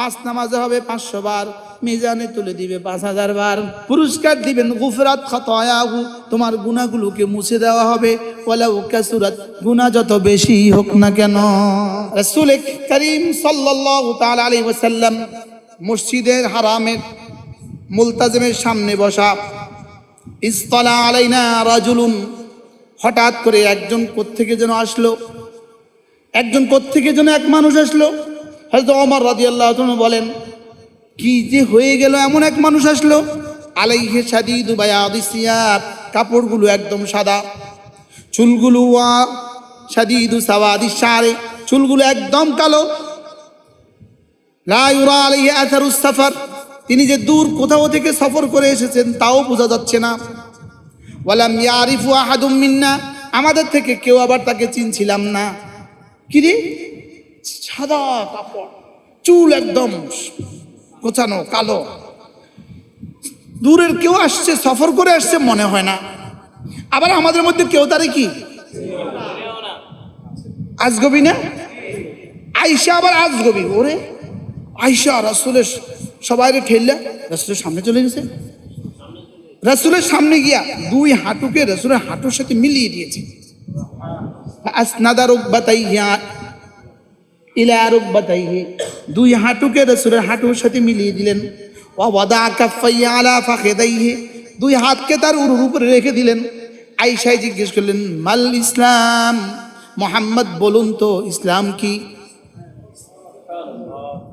পাঁচ নামাজে হবে পাঁচশো বার, মিজানে তুলে দিবে পাঁচ হাজার বার। পুরস্কার দিবেন গুফরাত খতয়াহু, তোমার গুণাগুলোকে মুছে দেওয়া হবে। ওলা কাসুরাত, গুণা যত বেশি হোক না কেন। রাসূল করিম সাল্লাল্লাহু তাআলা আলাইহি ওয়াসাল্লাম মসজিদের হারামের মুলতাজিমের সামনে বসা, ইস্তলা আলাইনা রাজুলুন, হঠাৎ করে একজন কোত্থেকে যেন আসলো? একজন কোত্থেকে যেন এক মানুষ আসলো? হয়তো অমর রাজি আল্লাহ বলেন, কি যে হয়ে গেল এমন এক মানুষ আসলো? আলাইহে সাদি দুবাই আদিসিয়াব কাপড়গুলো একদম সাদা, চুলগুলো ওয়া সাদিদু সাওয়াদি সারে চুলগুলো একদম কালো। লা ইউরা আলাইহি আথারুস সাফার, তিনি যে দূর কোথাও থেকে সফর করে এসেছেন তাও বোঝা যাচ্ছে না। ওয়ালাম ইয়ারিফু আহাদুম মিন্না, আমাদের থেকে কেউ আবার তাকে চিনছিলাম না। কিরে সাদা কাপড়, চুল একদম গোছানো, কালো। দূরের কেউ আসছে, সফর করে আসছে, মনে হয় না। আবার আমাদের মধ্যে কেউ তারে কি? আজগবি না? আইসা আবার আজগবি, ওরে। আইসা রাসুলের সবাই ঠেললে, রাসুলের সামনে চলে গেছে। রাসুলের সামনে গিয়া দুই হাঁটুকে রাসুলের হাঁটুর সাথে মিলিয়ে দিয়েছে। আসনাদা রুকবাতাইয়া ইলা রুকবাতাইহি দুই হাঁটুকে রাসুলের হাঁটুর সাথে মিলিয়ে দিলেন। ওয়া ওয়াদা কাফাইয়া আলা ফাখিদাইহি। দুই হাতকে তার উরুর উপরে রেখে দিলেন। আয়েশাই জিজ্ঞেস করলেন, মাল ইসলাম? মোহাম্মদ, বলুন তো, ইসলাম কি?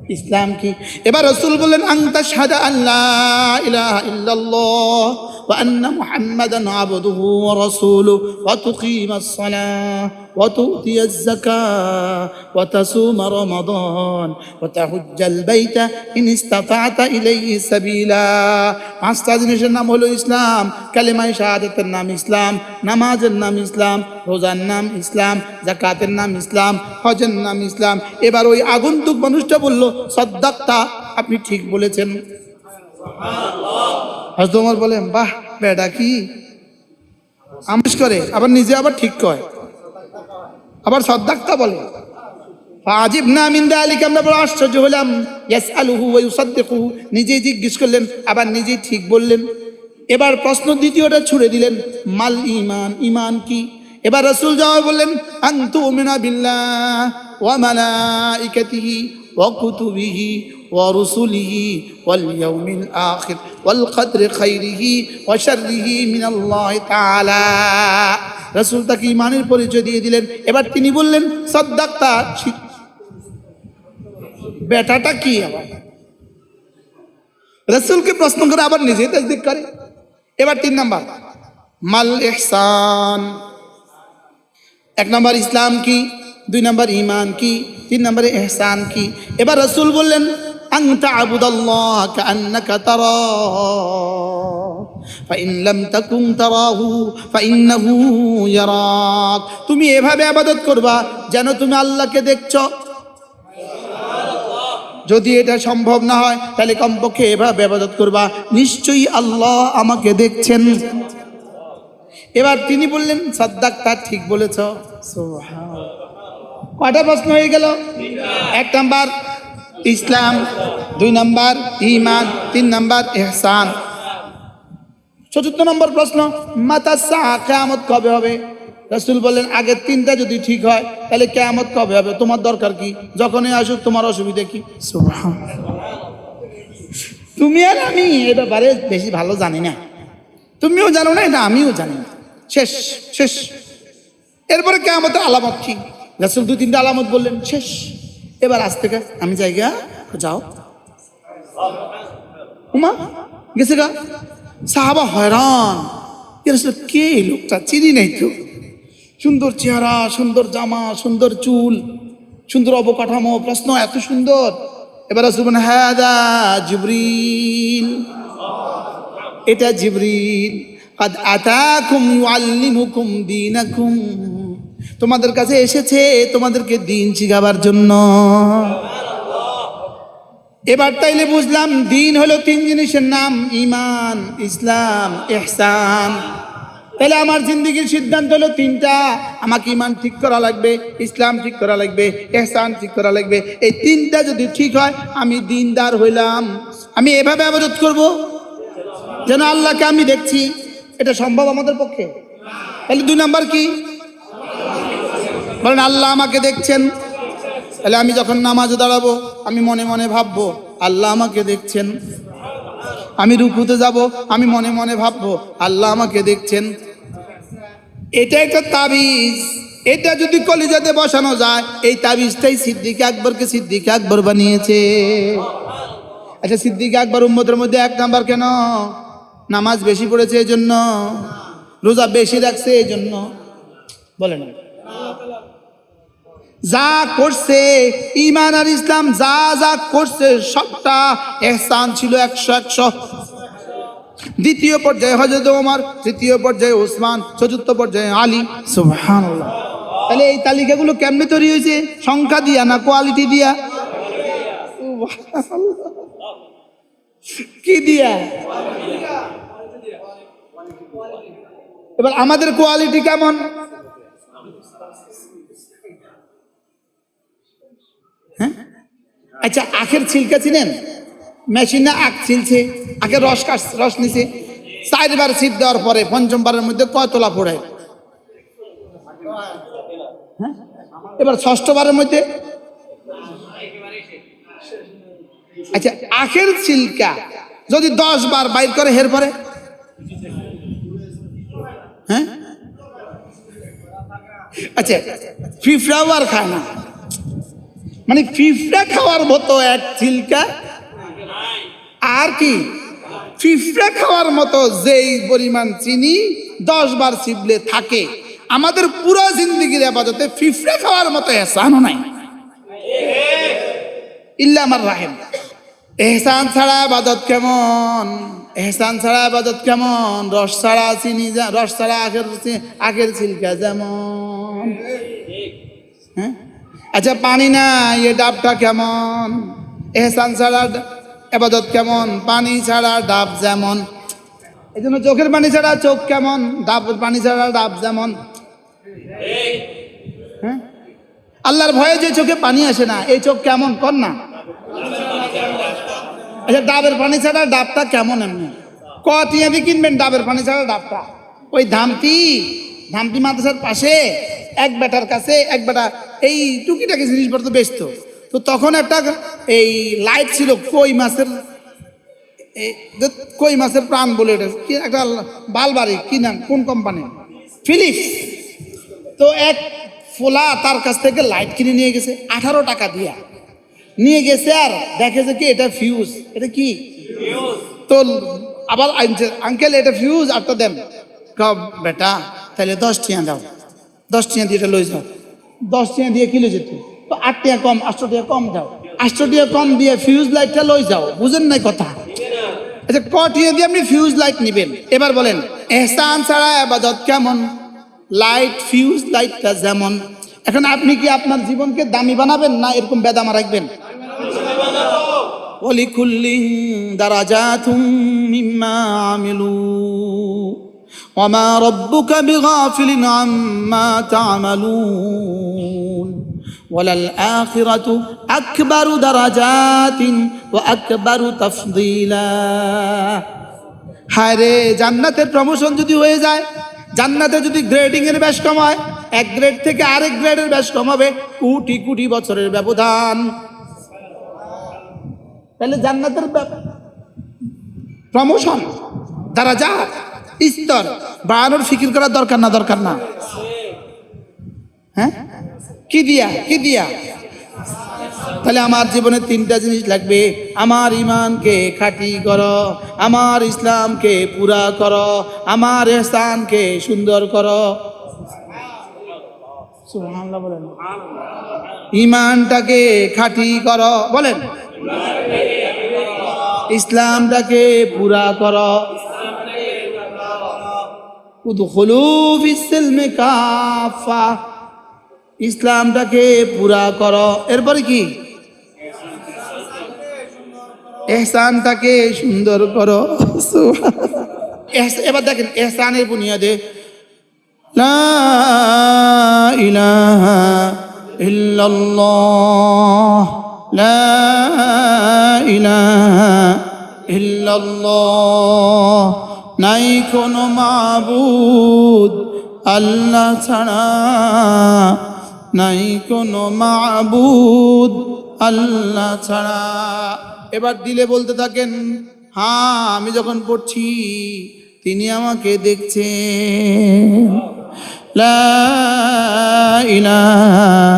ইসলাম কি? এবার রসুল বললেন আংতা সাদা আল্লাহ ইলাহা ইল্লাল্লাহ। وأن محمدا عبده ورسوله وتقيم الصلاة وتؤتي الزكاة وتصوم رمضان وتحج البيت إن استطعت إليه سبيلا পাঁচটা জিনিসের নাম হলো ইসলাম কালেমাই শাহাদাতের নাম ইসলাম নামাজের নাম ইসলাম রোজার নাম ইসলাম জাকাতের নাম ইসলাম হজের নাম ইসলাম এবার ওই আগন্তুক মানুষটা বলল সদ্দাক্তা আপনি ঠিক বলেছেন হজরত ওমর বলেন, বাহ, বেটা কি? আমিষ করে, আবার নিজে আবার ঠিক কয়। আবার সদ্দাক্তা বলে আজিব না মিন্দা আলীকে আমরা বড় আশ্চর্য হলাম। ইয়াস আলুহু ওই উসাদ্দেকুহু নিজেই জিজ্ঞেস করলেন, আবার নিজেই ঠিক বললেন। এবার প্রশ্ন দ্বিতীয়টা ছুড়ে দিলেন, মাল ইমান ইমান কি? এবার রসুল জবাব বললেন আন্তু মিনা বিল্লাহ ওয়া মালাইকাতিহি ওয়াল ইয়াউমিল আখির ওয়াল কদরি খাইরিহি ওয়া শাররিহি মিনাল্লাহি তাআলা রসুল তাকে ইমানের পরিচয় দিয়ে দিলেন। এবার তিনি বললেন, সদ্দাক্তা বেটাটা কি আবার রসুলকে প্রশ্ন করে আবার নিজে তসদিক করে। এবার তিন নাম্বার, মাল ইহসান। এক নম্বর, ইসলাম কি? দুই নম্বর ইমান কি? তিন নম্বরে এহসান কি? এবার রসুল বললেন ফাইন তুমি এভাবে আবাদত করবা যেন তুমি আল্লাহকে দেখছ। যদি এটা সম্ভব না হয়, তাহলে কমপক্ষে এভাবে আবাদত করবা। নিশ্চয়ই আল্লাহ আমাকে দেখছেন। এবার তিনি বললেন, সাদ্দাক তার ঠিক বলেছ। সোহা কটা প্রশ্ন হয়ে গেল? এক নাম্বার, ইসলাম, দুই নাম্বার ইমান তিন নাম্বার এহসান চতুর্থ নম্বর প্রশ্ন, মাতা সাহা কেয়ামত কবে হবে? রসুল বললেন আগের তিনটা যদি ঠিক হয়, তাহলে কেয়ামত কবে হবে? তোমার দরকার কি? যখনই আসুক, তোমার অসুবিধা কি? তুমি আর আমি এ ব্যাপারে বেশি ভালো জানি না। তুমিও জানো না, এটা আমিও জানি না। শেষ শেষ। এরপরে কেয়ামতের আলামত কি? রসুল দুই তিনটা আলামত বললেন, শেষ, এবার আজ থেকে আমি জায়গা যাও। উমা গেছে গা। সাহাবা হয়রান। কে লোকটা? চিনি নাই তো সুন্দর চেহারা, সুন্দর জামা, সুন্দর চুল, সুন্দর অবকাঠামো, প্রশ্ন এত সুন্দর। এবার রাসূল বলেন হ্যাঁ দা জিবরিল। এটা জিবরিল। কাদ আতাকুম ইউআল্লিমুকুম দীনাকুম। তোমাদের কাছে এসেছে তোমাদেরকে দিন শিখাবার জন্য। এবার তাইলে বুঝলাম দিন হলো তিন জিনিসের নাম ইমান ইসলাম এহসান তাহলে আমার জিন্দগির সিদ্ধান্ত হলো তিনটা। আমাকে ইমান ঠিক করা লাগবে, ইসলাম ঠিক করা লাগবে এহসান ঠিক করা লাগবে। এই তিনটা যদি ঠিক হয়, আমি দিনদার হইলাম। আমি এভাবে আবাদত করব? যেন আল্লাহকে আমি দেখছি, এটা সম্ভব আমাদের পক্ষে? তাহলে দুই নাম্বার কি? বলেন, আল্লাহ আমাকে দেখছেন। তাহলে আমি যখন নামাজে দাঁড়াবো, আমি মনে মনে ভাববো, আল্লাহ আমাকে দেখছেন। আমি রুকুতে যাব, আমি মনে মনে ভাববো, আল্লাহ আমাকে দেখছেন। এটা একটা তাবিজ। এটা যদি কলিজাতে বসানো যায়, এই তাবিজটাই সিদ্দিক আকবরকে সিদ্দিক আকবর বানিয়েছে। আচ্ছা সিদ্দিক আকবর উম্মতের মধ্যে এক নাম্বার কেন? নামাজ বেশি পড়েছে এই জন্য রোজা বেশি রাখছে এই জন্য বলেন। যা করছে ইমান আর ইসলাম যা যা করছে সবটা এহসান ছিল একশো একশো। দ্বিতীয় পর্যায়ে হজরত ওমর তৃতীয় পর্যায়ে ওসমান চতুর্থ পর্যায়ে আলী। সুবহানাল্লাহ। তাহলে এই তালিকাগুলো কেমনে তৈরি হয়েছে? সংখ্যা দিয়া না কোয়ালিটি দিয়া? কি দিয়া? এবার আমাদের কোয়ালিটি কেমন? হ্যাঁ? আচ্ছা আখের ছিলকা চিনেন মেশিনে আখ ছিলছে? আখের রস কাট রস নিছে। চারবার ছিপ দেওয়ার পরে পঞ্চমবারের মধ্যে কয় তোলা পড়ে? হ্যাঁ? এবার ষষ্ঠবারের মধ্যে? আচ্ছা আখের ছিলকা যদি দশ বার বাইর করে, হের পরে? হ্যাঁ? আচ্ছা ফিফরাও আর খায় না। মানে ফিফড়া খাওয়ার মতো এক ছিলকা আর কি? ফিফড়া খাওয়ার মতো যেই পরিমাণ চিনি দশ বার চিবলে থাকে। আমাদের পুরো জিন্দগির আপাততে ফিফড়া খাওয়ার মতো এহসানও নাই। ইল্লা আমার রাহেম। এহসান ছাড়া আবাদত কেমন? এহসান ছাড়া আবাদত কেমন? রস ছাড়া চিনি রস ছাড়া আখের আখের ছিলকা যেমন। আচ্ছা পানি না এ ডাবটা কেমন? এহসান ছাড়া এবাদত কেমন? পানি ছাড়া ডাব যেমন। এই জন্য চোখের পানি ছাড়া চোখ কেমন? ডাব পানি ছাড়া ডাব যেমন। হ্যাঁ? আল্লাহর ভয়ে যে চোখে পানি আসে না, এই চোখ কেমন? কর না। আচ্ছা ডাবের পানি ছাড়া ডাবটা কেমন এমনি? ক টিয়াবি কিনবেন ডাবের পানি ছাড়া ডাবটা? ওই ধামটি ধামটি মাদ্রাসার পাশে এক বেটার কাছে এক বেটা এই টুকিটাকি জিনিসপত্র বেচতো। তো তখন একটা এই লাইট ছিল কই মাছের কই মাছের প্রাণ বলে এটা কি একটা বালবাড়ি কি নাম কোন কোম্পানি ফিলিপস তো এক ফোলা তার কাছ থেকে লাইট কিনে নিয়ে গেছে আঠারো টাকা দিয়া। নিয়ে গেছে আর দেখে যে কি এটা ফিউজ এটা কি? তো আবার আনছে আঙ্কেল এটা ফিউজ আটটা দেন বেটা তাহলে দশ টিয়া দাও। দশ টিয়া দিয়ে লই যাও। দশ টিয়া দিয়ে কিলো যেত? তো আট টিয়া কম, আটশো টিয়া কম দাও। আটশো টিয়া কম দিয়ে ফিউজ লাইটটা লই যাও। বুঝেন নাই কথা? আচ্ছা ক টিয়া দিয়ে আপনি ফিউজ লাইট নেবেন? এবার বলেন, এহসান ছাড়া আবাদত কেমন? লাইট ফিউজ লাইটটা যেমন। এখন আপনি কি আপনার জীবনকে দামি বানাবেন না এরকম বেদামা রাখবেন? ওলিকুল্লিং দারাজাতুম মিম্মা আমিলু। وما ربك بغافل عما تعملون وللآخرة أكبر درجات وأكبر تفضيلا হায় রে জান্নাতের প্রমোশন যদি হয়ে যায় জান্নাতে যদি গ্রেডিং এর ব্যাস কম হয় এক গ্রেড থেকে আরেক গ্রেডের ব্যাস কম হবে কোটি কোটি বছরের ব্যবধান তাহলে জান্নাতের প্রমোশন তারা যা স্তর বাড়ানোর ফিকির করার দরকার না দরকার না। হ্যাঁ? কি দিয়া কি দিয়া? তাহলে আমার জীবনে তিনটা জিনিস লাগবে। আমার ইমানকে খাঁটি করো, আমার ইসলামকে পুরা করো, আমার স্থানকে সুন্দর করো। ইমানটাকে খাঁটি করো, বলেন। ইসলামটাকে পুরা করো। ইসলামটাকে পুরা করো। এরপরে কি? এহসানটাকে সুন্দর করো। এবার দেখেন এহসানের বুনিয়াদে لا নাই কোনো মাবুদ আল্লাহ ছাড়া। নাই কোনো মাবুদ আল্লাহ ছাড়া। এবার দিলে বলতে থাকেন হ্যাঁ আমি যখন পড়ছি, তিনি আমাকে দেখছেন। লা ইলাহা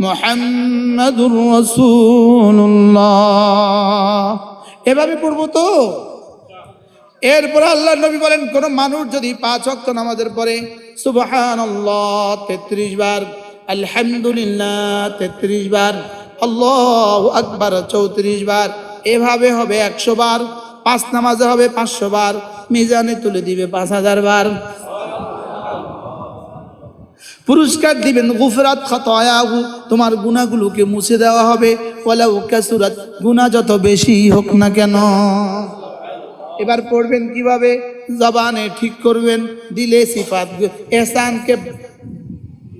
মুহাম্মাদুর রাসূলুল্লাহ। এভাবে পড়ব তো? এরপর আল্লাহ নবী বলেন, কোন মানুষ যদি পাঁচ অক্ত নামাজের পরে, সুবহানাল্লাহ, তেত্রিশ বার, আলহামদুলিল্লাহ, তেত্রিশ বার, আল্লাহ আকবার, চৌত্রিশ বার, এভাবে হবে একশো বার, পাঁচ নামাজে হবে পাঁচশো বার, মিজানে তুলে দিবে পাঁচ হাজার বার। পুরস্কার দিবেন, গুফরাত খাতায়াহু, তোমার গুনাহগুলোকে মুছে দেওয়া হবে। ওয়ালাউ কাসুরাত গুনাহ যত বেশি হোক না কেন। এবার পড়বেন কীভাবে? জবানে ঠিক করবেন, দিলে সিফাত, এহসানকে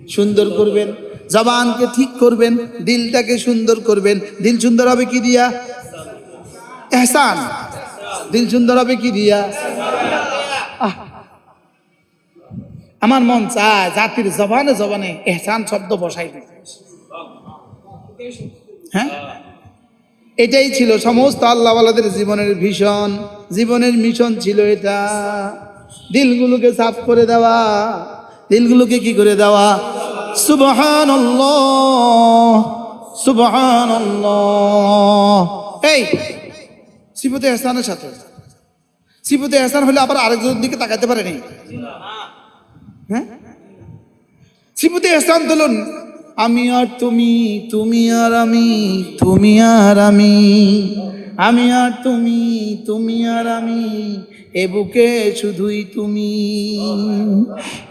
সুন্দর করবেন। জবানকে ঠিক করবেন, দিলটাকে সুন্দর করবেন। দিল সুন্দর হবে কি দিয়া? এহসান। দিল সুন্দর হবে কি দিয়া? আমার মন চায় জাতির জবানে জবানে এহসান শব্দ বসাই হ্যাঁ? এটাই ছিল সমস্ত আল্লাহওয়ালাদের জীবনের ভীষণ, জীবনের মিশন ছিল এটা। দিলগুলোকে সাফ করে দেওয়া, দিলগুলোকে কি করে দেওয়া? সুবহান সুবহান এই সিবতে এহসানের সাথে। সিবতে এহসান হলে আবার আরেকজনের দিকে তাকাতে পারেনি? হ্যাঁ? সিবতে এহসান তুলুন আমি আর তুমি তুমি আর আমি, তুমি আর আমি আমি আর তুমি তুমি আর আমি, এ বুকে শুধুই তুমি,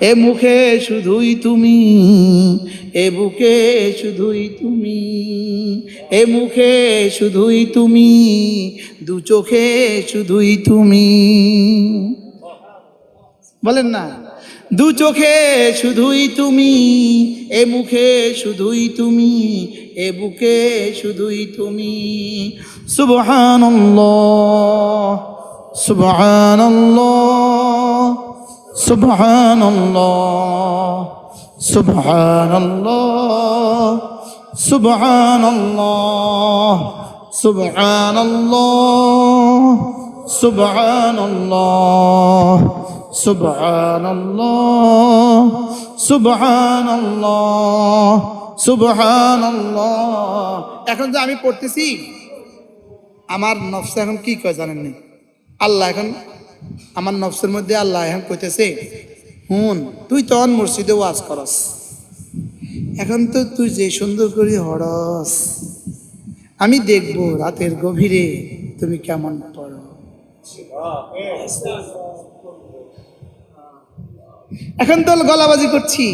এ মুখে শুধুই তুমি, এ বুকে শুধুই তুমি, এ মুখে শুধুই তুমি, দু চোখে শুধুই তুমি। বলেন না। দু চোখে শুধুই তুমি, এ মুখে শুধুই তুমি, এ বুকে শুধুই তুমি। সুবহানাল্লাহ সুবহানাল্লাহ সুবহানাল্লাহ সুবহানাল্লাহ সুবহানাল্লাহ সুবহানাল্লাহ সুবহানাল্লাহ। এখন যে আমি পড়তেছি, আমার নফস এখন কি কয় জানেন নি? আল্লাহ এখন, আমার নফসের মধ্যে আল্লাহ এখন কইতেছে, হুন, তুই তখন মসজিদে ওয়াজ করস। এখন তো তুই যে সুন্দর করে হরস, আমি দেখব রাতের গভীরে তুমি কেমন পড়ো। এখন তো গলাবাজি করছি।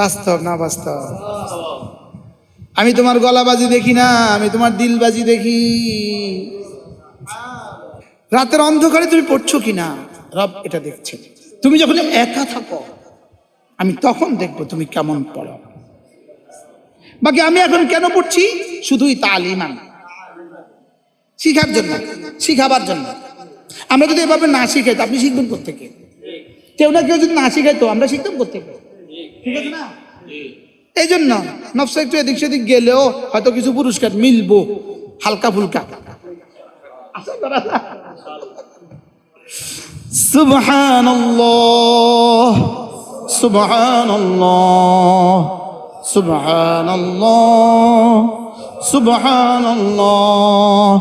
বাস্তব না বাস্তব? আমি তোমার গলাবাজি দেখি না, আমি তোমার দিলবাজি দেখি। রাতের অন্ধকারে তুমি পড়ছো কি না রব এটা দেখছে। তুমি যখন একা থাকো, আমি তখন দেখব তুমি কেমন পড়ো। বাকি আমি এখন কেন পড়ছি? শুধুই তালিমান শিখার জন্য, শিখাবার জন্য। আমরা যদি এভাবে না শিখাই, তো আপনি শিখবেন কোথেকে কেউ না কেউ যদি না শিখাই তো আমরা শিখতাম কোথেকে ঠিক আছে না এই জন্য নফসা একটু এদিক সেদিক গেলেও হয়তো কিছু পুরস্কার মিলবো হালকা ফুলকা আশা করা যায়। সুবহানাল্লাহ সুবহানাল্লাহ সুবহানাল্লাহ সুবহানাল্লাহ সুবহানাল্লাহ سبحان الله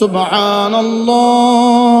سبحان الله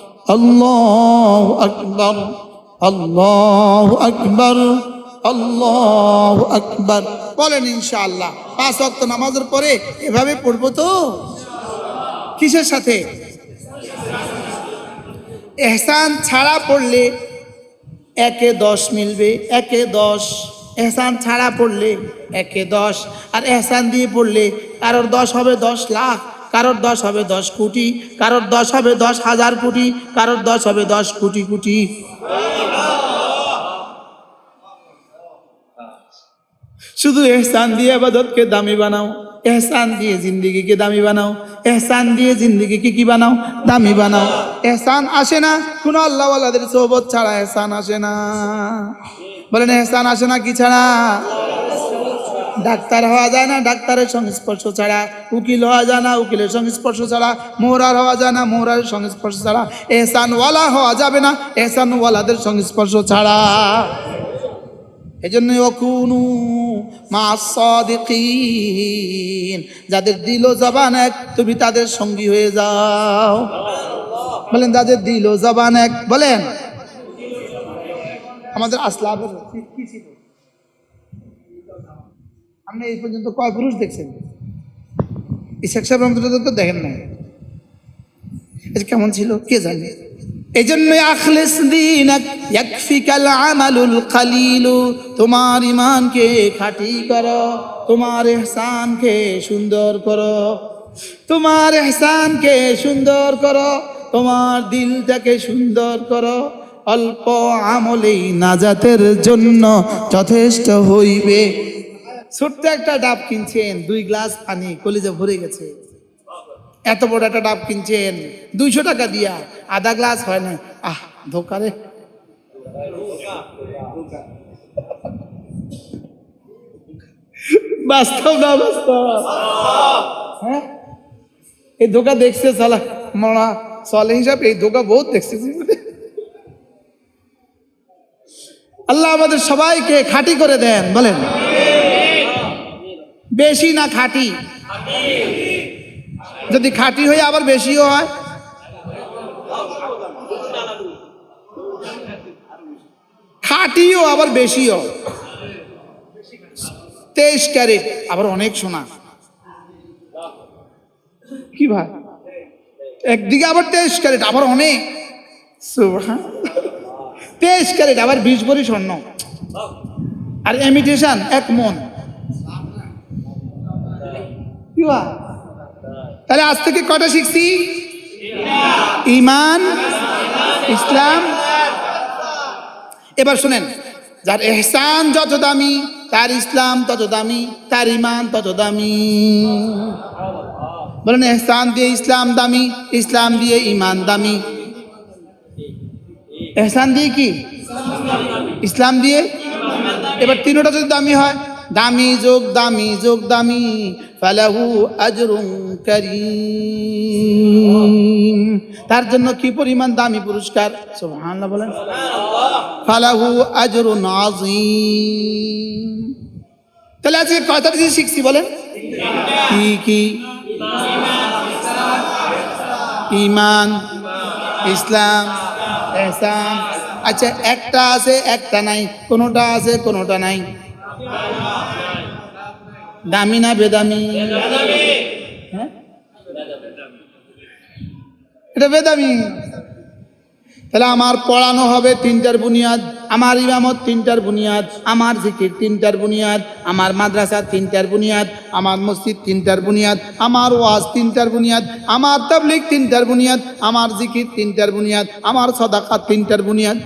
আল্লাহ আকবর আল্লাহ আকবর আল্লাহ আকবর। বলেন ইনশাআল্লাহ, পাঁচ অক্ত নামাজের পরে এভাবে পড়ব তো? কিসের সাথে? এহসান ছাড়া পড়লে একে দশ মিলবে, একে দশ। এহসান ছাড়া পড়লে একে দশ। আর এহসান দিয়ে পড়লে কারোর দশ হবে দশ লাখ। কারোর দশ হবে দশ কোটি, কারোর দশ হবে দশ হাজার কোটি, কারোর দশ হবে দশ কোটি কোটি। শুধু এহসান দিয়ে আবাদতকে দামি বানাও, এহসান দিয়ে জিন্দিগিকে দামি বানাও, এহসান দিয়ে জিন্দিগিকে কি বানাও? দামি বানাও। এহসান আসে না, কোনো আল্লাহওয়ালাদের সোহবত ছাড়া এহসান আসে না। বলেন এহসান আসে না কি ছাড়া? ডাক্তার হওয়া যায় না, ডাক্তারের সংস্পর্শ ছাড়া, উকিল হওয়া যায় না, উকিলের সংস্পর্শ ছাড়া মোহরার হওয়া যায় না মোহরার সংস্পর্শ ছাড়া, এহসানওয়ালা হওয়া যাবে না, এহসানওয়ালাদের সংস্পর্শ ছাড়া। এজন্য অকুনু মা সাদিকিন যাদের দিল জবান এক, তুমি তাদের সঙ্গী হয়ে যাও। বলেন, যাদের দিল জবান এক, বলেন। আমাদের আসলামের কি ছিল? আপনি এই পর্যন্ত কয় পুরুষ দেখছেন? ইসাক সাহেব রহমতুল্লাহ তো দেখেন নাই। এটা কেমন ছিল? কে জানে? এই জন্য আখলিস দিনাক ইয়াকফিকাল আমালুল তোমার ইমানকে খাঁটি তোমার ইহসানকে সুন্দর করো, তোমার ইহসানকে সুন্দর করো, তোমার দিলটাকে সুন্দর করো। অল্প আমলেই নাজাতের জন্য যথেষ্ট হইবে। ছোট্ট একটা ডাব কিনছেন, দুই গ্লাস পানি, কলিজা ভরে গেছে। এত বড় একটা ডাব কিনছেন, দুইশো টাকা দিয়া, আধা গ্লাস হয় না আহ ধোকারে বাস্তব না বাস্তব? হ্যাঁ? এই ধোকা দেখছে সালা মরা সলে হিসাব এই ধোকা বহুত দেখছে। জীবনে। আল্লাহ আমাদের সবাইকে খাঁটি করে দেন, বলেন। বেশি না খাঁটি? যদি খাঁটি হয়ে আবার বেশিও হয়? খাঁটিও আবার বেশিও। তেইশ ক্যারেট। আবার অনেক সোনা। কি ভাই? একদিকে আবার তেইশ ক্যারেট, আবার অনেক। তেইশ ক্যারেট, আবার বিশ ভরি স্বর্ণ। আর এমিটেশন এক মন। তাহলে আজ থেকে কটা শিখছি? ইমান, ইসলাম। এবার শুনেন, যার এহসান যত দামি, তার ইসলাম তত দামি, তার ইমান তত দামি। বলেন এহসান দিয়ে ইসলাম দামি, ইসলাম দিয়ে ইমান দামি। এহসান দিয়ে কি? ইসলাম দিয়ে? এবার তিনোটা যদি দামি হয় দামি যোগ দামি যোগ দামি ফালাহু আজরুম করিম। তার জন্য কি পরিমাণ দামি পুরস্কার? সুবহানাল্লাহ বলেন। ফালাহু আজরুন আযীম। তাহলে আজকে কয়টা জিনিস শিখছি বলেন। কি কি? ইমান ইসলাম এহসান। আচ্ছা একটা আছে একটা নাই কোনোটা আছে কোনোটা নাই। দামি না বেদামি? হ্যাঁ? এটা বেদামি। তাহলে আমার পড়ানো হবে তিনটার বুনিয়াদ আমার ইমামত তিনটার বুনিয়াদ আমার জিকির তিনটার বুনিয়াদ আমার মাদ্রাসা তিনটার বুনিয়াদ আমার মসজিদ তিনটার বুনিয়াদ আমার ওয়াজ তিনটার বুনিয়াদ আমার তাবলিক তিনটার বুনিয়াদ আমার জিকির তিনটার বুনিয়াদ আমার সদাকাত তিনটার বুনিয়াদ।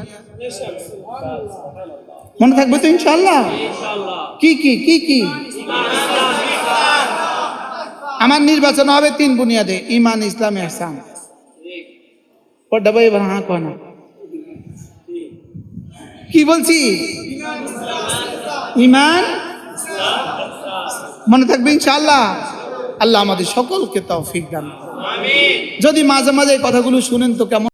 মনে থাকবে তো ইনশাল্লাহ কি কি কি কি? আমার নির্বাচন হবে তিন বুনিয়াদে ইমান ইসলাম এহসান এবার হ্যাঁ কি বলছি? ইমান মনে থাকবে ইনশাআল্লাহ? আল্লাহ আমাদের সকলকে তৌফিক দান। যদি মাঝে মাঝে এই কথাগুলো শুনেন তো কেমন